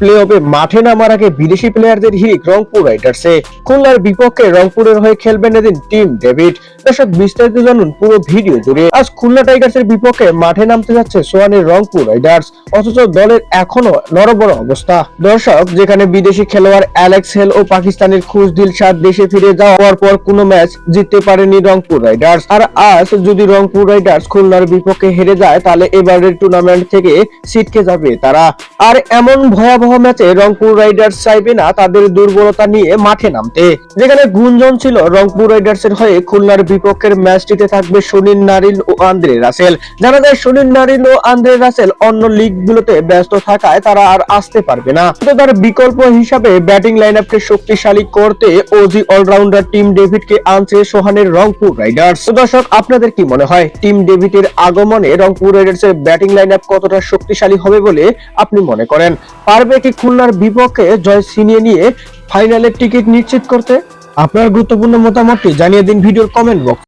Play অফে মাঠে নামার আগে বিদেশি প্লেয়ারদের হিরিক রংপুর রাইডার্সে খুলনার বিপক্ষে রংপুরের হয়ে খেলবেন এদিন টিম ডেভিড দর্শক, বিস্তারিত জানুন পুরো ভিডিও জুড়ে। আজ খুলনা টাইগার্সের বিপক্ষে মাঠে নামতে যাচ্ছে সোয়ানের রংপুর রাইডার্স অথচ দলের এখনও নরবর অবস্থা। দর্শক, যেখানে বিদেশি খেলোয়াড় অ্যালেক্স হেল ও পাকিস্তানের খুশ দিলশাদ দেশে ফিরে যাওয়ার পর কোনো ম্যাচ জিততে পারেনি রংপুর রাইডার্স আর আজ যদি রংপুর রাইডার্স খুলনার বিপক্ষে হেরে যায়, তাহলে এবারের টুর্নামেন্ট থেকে ছিটকে যাবে তারা। আর এমন ভয়াবহ ম্যাচে রংপুর রাইডার্স চাইবে না, তাদের দুর্বলতা নিয়ে মাঠে নামতে। যেখানে গুঞ্জন ছিল, রংপুর রাইডার্সের হয়ে খুলনার বিপক্ষের ম্যাচটিতে থাকবে সুনীল নারিন ও আন্দ্রে রাসেল। জানা যায়, সুনীল নারিন ও আন্দ্রে রাসেল অন্য লিগগুলোতে ব্যস্ত থাকায় তারা আর আসতে পারবে না। কিন্তু তার বিকল্প হিসাবে ব্যাটিং লাইন আপকে শক্তিশালী করতে ওজি অলরাউন্ডার টিম ডেভিডকে আনছে সোহানের রংপুর রাইডার্স। তো দর্শক, আপনাদের কি মনে হয়? টিম ডেভিডের আগমনে রংপুর রাইডার্সের ব্যাটিং লাইন আপ কতটা শক্তিশালী হবে বলে আপনি মনে করেন? পারবে কি খুলনার বিপক্ষে জয় ছিনিয়ে নিয়ে ফাইনালের টিকিট নিশ্চিত করতে। আপনার গুরুত্বপূর্ণ মতামতটি জানিয়ে দিন ভিডিওর কমেন্ট বক্স